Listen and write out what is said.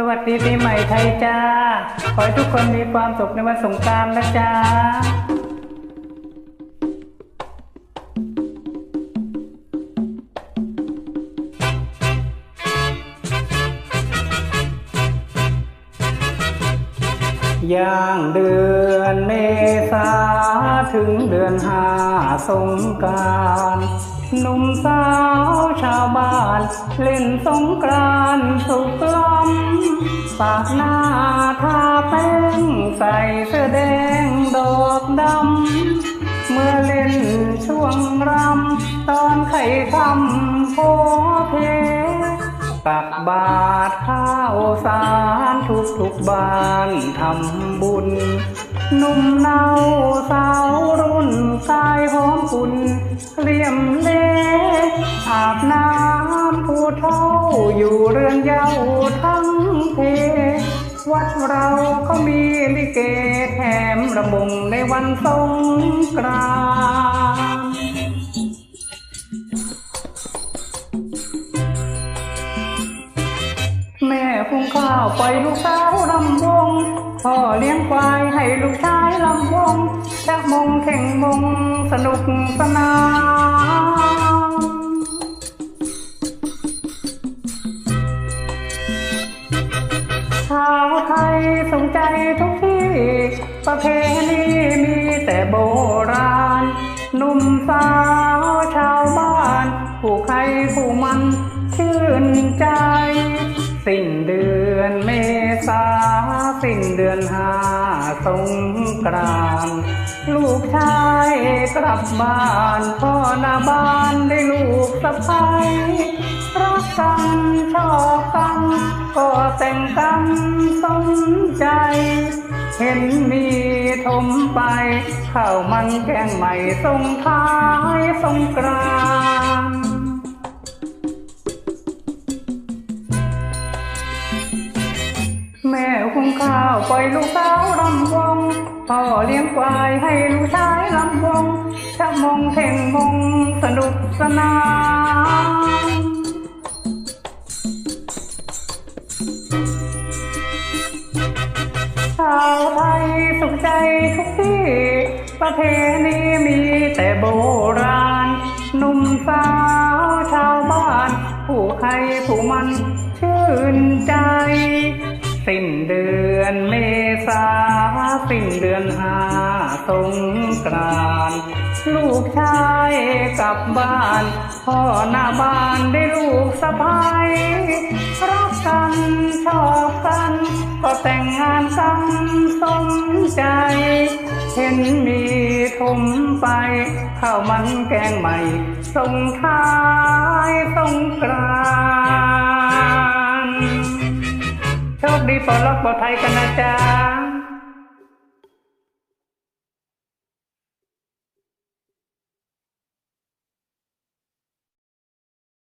สวัสดีปีใหม่ไทยจ้า ขอให้ทุกคนมีความสุขในวันสงกรานต์นะจ้าย่างเดือนเมษาถึงเดือนห้าสงกรานหนุ่มสาวชาวบ้าน เล่นสงกรานต์สุขล้ำ ปากหน้าทาแป้งใส่เสื้อแดงดอกดำ เมื่อเล่นช่วงรำ ตอนไข่คำโพเพตักบาตรข้าวสารทุกทุกบ้านทำบุญหนุ่มเนาสาวรุ่นกายหอมอุ่นเลี่ยมเลอาบน้ำผู้ท่า อยู่เรือนเยาวทั้งเพวัดเราเขามีลิเกแถมระมงในวันสงกรานต์แม่คุงข้าวปล่อยลูกสาวลำวงพ่อเลี้ยงควายให้ลูกชายลำวงชักมงเข่งมงสนุกสนาน ชาวไทยสนใจทุกที่ ประเพณีมีแต่โบราณหนุ่มสาวชาวบ้าน ผู้ใครผู้มันชื่นใจ สิ้นเดือนเมษาสิ้นเดือนห้าสงกรานลูกชายกลับบ้านพ่อหน้าบ้านได้ลูกสะพ้ายรักกันชอบกัน ก็แต่งกันสมใจ เห็นมีถมไปข้าวมันแกงใหม่ส่งท้ายสงกรานต์แม่คุงข้าวปล่อยลูกสาวลำวงพ่อเลี้ยงควายให้ลูกชายลำวงชักมงเพ่งมงสนุกสนาน ใจทุกที่ ประเพณีมีแต่โบราณ หนุ่มสาวชาวบ้าน ผู้ใครผู้มันชื่นใจ สิ้นเดือนเมษาสิ้นเดือนห้าสงกรานลูกชายกลับบ้าน พ่อหน้าบ้านได้ลูกสะพ้ายรักกันชอบ แต่งงานกันสมใจ เห็นมีถมไปข้าวมันแกงใหม่ ส่งท้ายสงกรานโชคดีปลอดล็อกปลอดภัยกันนะจ๊ะ